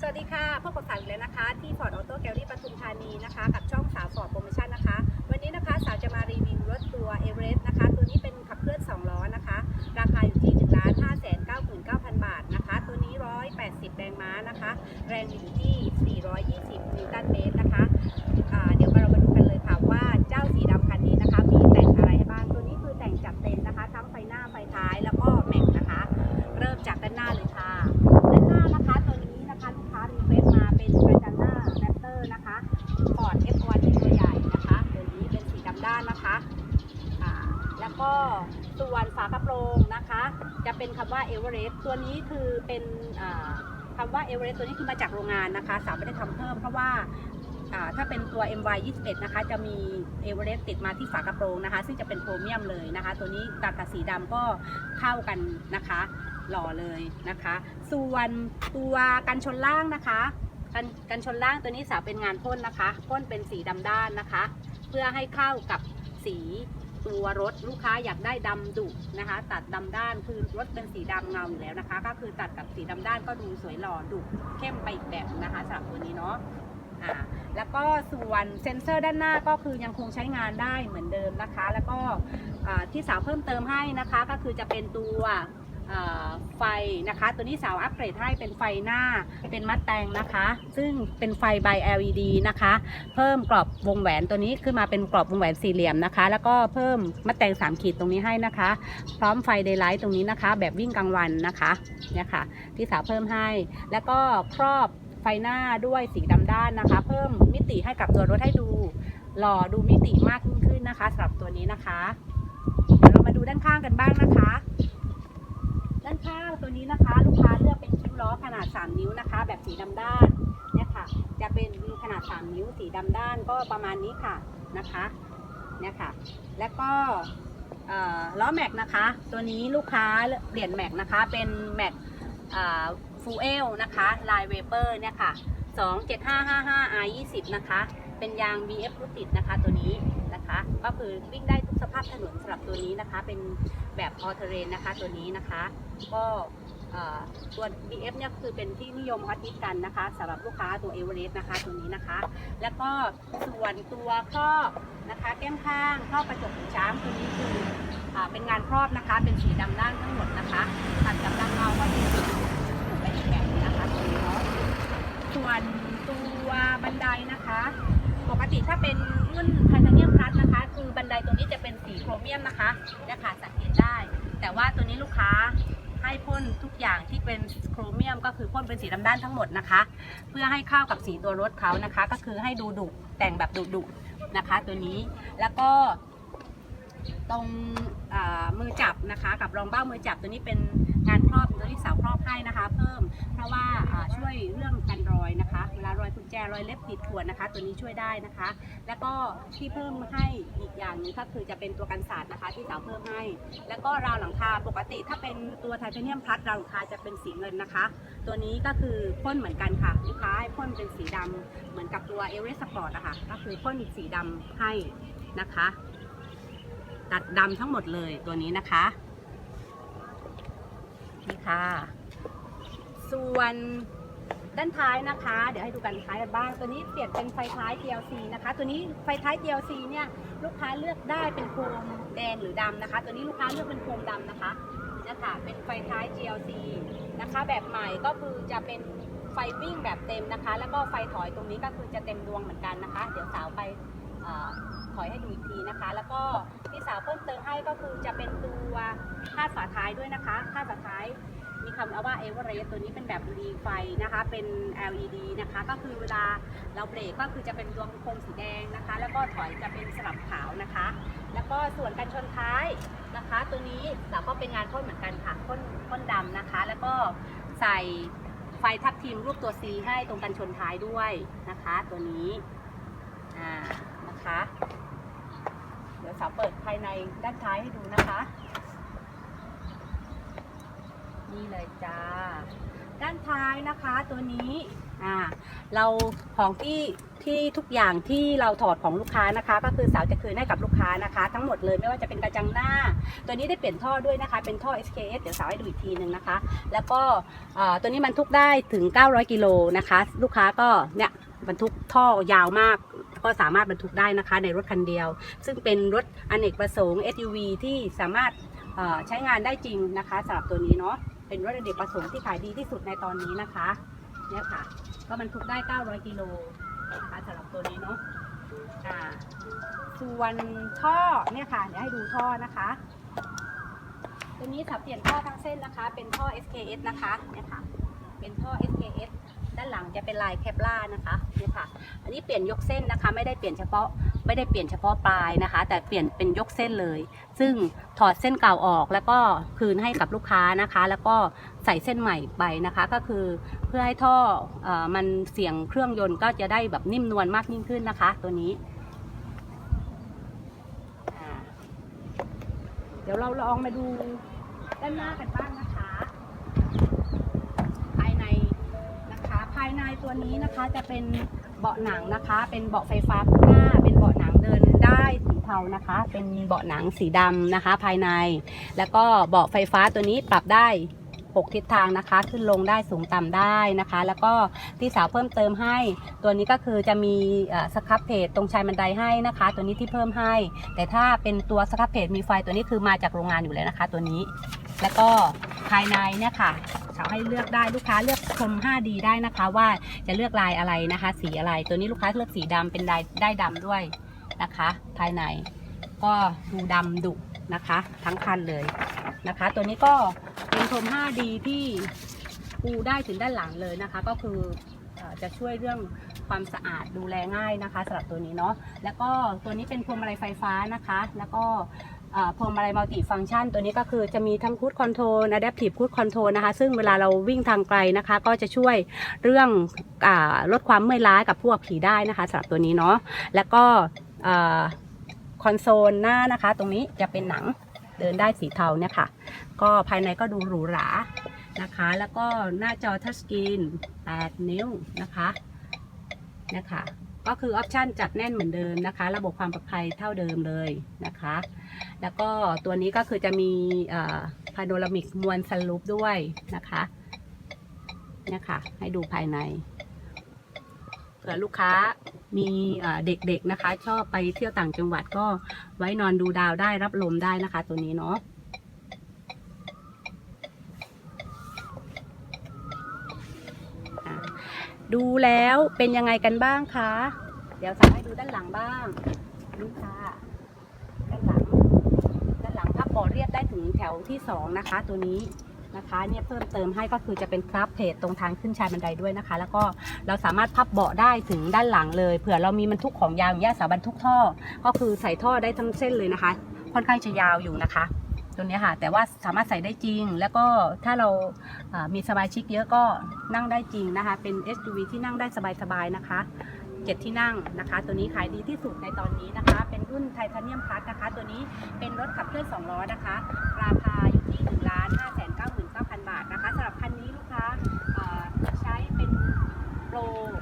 สวัสดีค่ะพบกับสาวอีกแล้วนะคะ ที่ฟอร์ดออโต้แกลลี่ปทุมธานีนะคะ กับช่องสาวฟอร์ดโปรโมชั่นนะคะ วันนี้นะคะสาวจะมารีวิวรถตัวเอเวอเรสต์นะคะ ตัวนี้เป็นขับเคลื่อน 2 ล้อนะคะ ราคาอยู่ที่ 1 5 9 9 9 0 0 บาทนะคะ ตัวนี้ 180 แรงม้านะคะ แรงอยู่ที่ 420 ก็ส่วนฝากระโปรงนะคะ จะเป็นคำว่าเอเวอเรสต์ตัวนี้คือเป็นอ่าคำว่าเอเวอเรสต์ตัวนี้คือมาจากโรงงานนะคะสาวไม่ได้ทำเพิ่มเพราะว่าอ่าถ้าเป็นตัว MY 21นะคะ จะมีเอเวอเรสต์ติดมาที่ฝากระโปรงนะคะ ซึ่งจะเป็นโครเมียมเลยนะคะ ตัวนี้ตัดกับสีดำก็เข้ากันนะคะ หล่อเลยนะคะ ส่วนตัวกันชนล่างนะคะ กันกันชนล่างตัวนี้สาวเป็นงานพ่นนะคะ พ่นเป็นสีดำด้านนะคะ เพื่อให้เข้ากับสี ตัวรถลูกค้าอยากได้ดำดุนะคะ ตัดดำด้านคือรถเป็นสีดำเงาอยู่แล้วนะคะ ก็คือตัดกับสีดำด้านก็ดูสวยหล่อดุเข้มไปอีกแบบนะคะสำหรับตัวนี้เนาะอ่าแล้วก็ส่วนเซ็นเซอร์ด้านหน้าก็คือยังคงใช้งานได้เหมือนเดิมนะคะ แล้วก็ที่สาวเพิ่มเติมให้นะคะ ก็คือจะเป็นตัว ไฟนะคะ ตัวนี้สาวอัปเกรดให้เป็นไฟหน้าเป็นมัดแตงนะคะ ซึ่งเป็นไฟ by LED นะคะ เพิ่มกรอบวงแหวนตัวนี้ขึ้นมาเป็นกรอบวงแหวนสี่เหลี่ยมนะคะ แล้วก็เพิ่มมัดแตงสามขีดตรงนี้ให้นะคะ พร้อมไฟเดย์ไลท์ตรงนี้นะคะ แบบวิ่งกลางวันนะคะเนี่ยค่ะที่สาวเพิ่มให้ แล้วก็ครอบไฟหน้าด้วยสีดำด้านนะคะ เพิ่มมิติให้กับตัวรถให้ดูหล่อดูมิติมากยิ่งขึ้นนะคะสำหรับตัวนี้นะคะเดี๋ยวเรามาดูด้านข้างกันบ้างนะคะ ด้านข้างตัวนี้นะคะ ลูกค้าเลือกเป็นคิ้วล้อขนาด 3 นิ้วนะคะ แบบสีดำด้านเนี่ยค่ะ จะเป็นขนาด 3 นิ้วสีดำด้านก็ประมาณนี้ค่ะนะคะเนี่ยค่ะ แล้วก็ล้อแม็กนะคะ ตัวนี้ลูกค้าเปลี่ยนแม็กนะคะ เป็นแม็กฟูเอลนะคะลายเวเปอร์เนี่ยค่ะ 27555 R 20 นะคะ เป็นยาง BF รูติดนะคะตัวนี้นะคะ ก็คือวิ่งได้ทุกสภาพถนนสำหรับตัวนี้นะคะ เป็น แบบออเทเรนนะคะตัวนี้นะคะ ก็ตัว BF เนี่ยคือเป็นที่นิยมฮอตฮิตกันนะคะสำหรับลูกค้าตัวเอเวอเรสต์นะคะตัวนี้นะคะ แล้วก็ส่วนตัวครอบนะคะแก้มข้างครอบกระจกหูช้างตัวนี้คืออเป็นงานครอบนะคะ เป็นสีดำด้านทั้งหมดนะคะตัดกับดำเงาก็เป็นสีถูกไปอีกแบบนึงนะคะตัวนี้เนาะ ส่วนตัวบันไดนะคะ ปกติถ้าเป็นรุ่นไทเทเนียมพลัสนะคะ คือบันไดตัวนี้จะ เป็นสีโครเมียมนะคะเนี่ยค่ะสังเกตได้ แต่ว่าตัวนี้ลูกค้าให้พ่นทุกอย่างที่เป็นโครเมียมก็คือพ่นเป็นสีดำด้านทั้งหมดนะคะ เพื่อให้เข้ากับสีตัวรถเขานะคะ ก็คือให้ดูดุแต่งแบบดุดุนะคะตัวนี้แล้วก็ตรงมือจับนะคะ กับรองเบ้ามือจับตัวนี้เป็น วที่สาวครอบให้นะคะ เพิ่มเพราะว่าช่วยเรื่องกันรอยนะคะ เวลารอยกุญแจรอยเล็บติดขวดนะคะ ตัวนี้ช่วยได้นะคะ แล้วก็ที่เพิ่มให้อีกอย่างนึงก็คือจะเป็นตัวกันสาดนะคะที่สาวเพิ่มให้ แล้วก็ราวหลังคาปกติถ้าเป็นตัวไทเทเนียมพลัสราวหลังคาจะเป็นสีเงินนะคะ ตัวนี้ก็คือพ่นเหมือนกันค่ะลูกค้าให้พ่นเป็นสีดำเหมือนกับตัวเอเวอเรสต์สปอร์ตอะค่ะก็คือพ่นสีดำให้นะคะ ตัดดำทั้งหมดเลยตัวนี้นะคะ ค่ะ ส่วนด้านท้ายนะคะ เดี๋ยวให้ดูกันท้ายกันบ้าง ตัวนี้เปลี่ยนเป็นไฟท้าย DLC นะคะ ตัวนี้ไฟท้าย DLC เนี่ยลูกค้าเลือกได้เป็นโคมแดงหรือดำนะคะ ตัวนี้ลูกค้าเลือกเป็นโคมดำนะคะนี่ค่ะเป็นไฟท้าย GLC นะคะ แบบใหม่ก็คือจะเป็นไฟวิ่งแบบเต็มนะคะ แล้วก็ไฟถอยตรงนี้ก็คือจะเต็มดวงเหมือนกันนะคะ เดี๋ยวสาวไปถอยให้ดูอีกทีนะคะ แล้วก็ที่สาวเพิ่มเติมให้ก็คือจะเป็นตัวคาดฝาท้ายด้วยนะคะคาดฝาท้าย มีคำว่าเอเวอเรสต์ตัวนี้เป็นแบบรีไฟนะคะ เป็น LED นะคะ ก็คือเวลาเราเบรกก็คือจะเป็นดวงโคมสีแดงนะคะ แล้วก็ถอยจะเป็นสลับขาวนะคะ แล้วก็ส่วนกันชนท้ายนะคะ ตัวนี้เราก็เป็นงานพ่นเหมือนกันค่ะพ่นพ่นดำนะคะ แล้วก็ใส่ไฟทับทิมรูปตัว C ให้ตรงกันชนท้ายด้วยนะคะ ตัวนี้อ่านะคะ เดี๋ยวสาวเปิดภายในด้านท้ายให้ดูนะคะ นี่เลยจ้า ด้านท้ายนะคะตัวนี้อ่าเราของที่ที่ทุกอย่างที่เราถอดของลูกค้านะคะ ก็คือสาวจะคืนให้กับลูกค้านะคะ ทั้งหมดเลยไม่ว่าจะเป็นกระจังหน้า ตัวนี้ได้เปลี่ยนท่อด้วยนะคะ เป็นท่อ SKS เดี๋ยวสาวให้ดูอีกทีหนึ่งนะคะ แล้วก็อ่าตัวนี้บรรทุกได้ถึง 900 กิโลนะคะ ลูกค้าก็เนี่ยบรรทุกท่อยาวมากก็สามารถบรรทุกได้นะคะในรถคันเดียว ซึ่งเป็นรถอเนกประสงค์ SUV ที่สามารถใช้งานได้จริงนะคะสำหรับตัวนี้เนาะ เป็นรถอเนกประสงค์ที่ขายดีที่สุดในตอนนี้นะคะเนี่ยค่ะ ก็มันทุกได้ 900กิโลนะคะสำหรับตัวนี้เนาะอ่าส่วนท่อเนี่ยค่ะเดี๋ยวให้ดูท่อนะคะตัวนี้สับเปลี่ยนท่อทั้งเส้นนะคะ เป็นท่อ SKS นะคะเนี่ยค่ะ เป็นท่อ SKS ด้านหลังจะเป็นลายแคปล่านะคะเนี่ยค่ะ อันนี้เปลี่ยนยกเส้นนะคะ ไม่ได้เปลี่ยนเฉพาะไม่ได้เปลี่ยนเฉพาะปลายนะคะ แต่เปลี่ยนเป็นยกเส้นเลย ซึ่งถอดเส้นเก่าออกแล้วก็คืนให้กับลูกค้านะคะ แล้วก็ใส่เส้นใหม่ไปนะคะ ก็คือเพื่อให้ท่ออมันเสียงเครื่องยนต์ก็จะได้แบบนิ่มนวลมากยิ่งขึ้นนะคะ ตัวนี้ เดี๋ยวเราลองมาดูด้านหน้ากันบ้างนะคะ นายในตัวนี้นะคะจะเป็นเบาะหนังนะคะ เป็นเบาะไฟฟ้าข้างหน้า เป็นเบาะหนังเดินได้สีเทานะคะ เป็นเบาะหนังสีดำนะคะ ภายใน แล้วก็เบาะไฟฟ้าตัวนี้ปรับได้ 6 ทิศทางนะคะ ขึ้นลงได้สูงต่ำได้นะคะ แล้วก็ที่สาวเพิ่มเติมให้ ตัวนี้ก็คือจะมีสครับเพจตรงชายบันไดให้นะคะ ตัวนี้ที่เพิ่มให้ แต่ถ้าเป็นตัวสครับเพจมีไฟตัวนี้คือมาจากโรงงานอยู่แล้วนะคะ ตัวนี้ แล้วก็ภายในเนี่ยค่ะสาวให้เลือกได้ลูกค้าเลือกชม 5D ได้นะคะ ว่าจะเลือกลายอะไรนะคะ สีอะไร ตัวนี้ลูกค้าเลือกสีดำเป็นได้ได้ดำด้วยนะคะ ภายในก็ดูดำดุนะคะ ทั้งคันเลยนะคะ ตัวนี้ก็ เป็นชม 5D ที่ปูได้ถึงด้านหลังเลยนะคะ ก็คือจะช่วยเรื่องความสะอาดดูแลง่ายนะคะสำหรับตัวนี้เนาะแล้วก็ตัวนี้เป็นพวงมาลัยไฟฟ้านะคะ แล้วก็พวงมาลัยมัลติฟังก์ชัน ตัวนี้ก็คือจะมีทั้งคูดคอนโทรลอะแดปทีฟคูดคอนโทรลนะคะ ซึ่งเวลาเราวิ่งทางไกลนะคะ ก็จะช่วยเรื่องอลดความเมื่อยล้ากับพวกผีได้นะคะสำหรับตัวนี้เนาะแล้วก็คอนโซลหน้านะคะ ตรงนี้จะเป็นหนัง เดินได้สีเทาเนี่ยค่ะ ก็ภายในก็ดูหรูหรานะคะ แล้วก็หน้าจอทัชสกรีน 8 นิ้วนะคะนี่ยค่ะก็คือออปชันจัดแน่นเหมือนเดิมนะคะ ระบบความปลอดภัยเท่าเดิมเลยนะคะ แล้วก็ตัวนี้ก็คือจะมีพาโนรามิกมวลสลูปด้วยนะคะเนี่ยค่ะให้ดูภายใน ผื่อลูกค้ามีเด็กๆนะคะ ชอบไปเที่ยวต่างจังหวัดก็ไว้นอนดูดาวได้รับลมได้นะคะ ตัวนี้เนาะดูแล้วเป็นยังไงกันบ้างคะ เดี๋ยวสาให้ดูด้านหลังบ้างนี่ค่ะด้านหลังด้านหลังพับเบาะเรียบได้ถึงแถวที่สองนะคะ ตัวนี้ นะคะเนี่ยเพิ่มเติมให้ก็คือจะเป็นคราฟเพจตรงทางขึ้นชายบันไดด้วยนะคะ แล้วก็เราสามารถพับเบาะได้ถึงด้านหลังเลยเผื่อเรามีบรรทุกของยาวอย่างเงี้ยสาบรรทุกท่อ ก็คือใส่ท่อได้ทั้งเส้นเลยนะคะ ค่อนข้างจะยาวอยู่นะคะตัวนี้ค่ะแต่ว่าสามารถใส่ได้จริง แล้วก็ถ้าเราามีสมาชิกเยอะก็นั่งได้จริงนะคะ เป็น SUV ที่นั่งได้สบายๆนะคะเจ็ดที่นั่งนะคะ ตัวนี้ขายดีที่สุดในตอนนี้นะคะ เป็นรุ่นไทเทเนียมพลัสนะคะ ตัวนี้เป็นรถขับเคลื่อน2ล้อนะคะ ราคาอยู่ที่1ล้าน5 9 9 0 0 0 บาทนะคะสำหรับคันนี้ลูกค้าเอ่อใช้เป็น โปรก็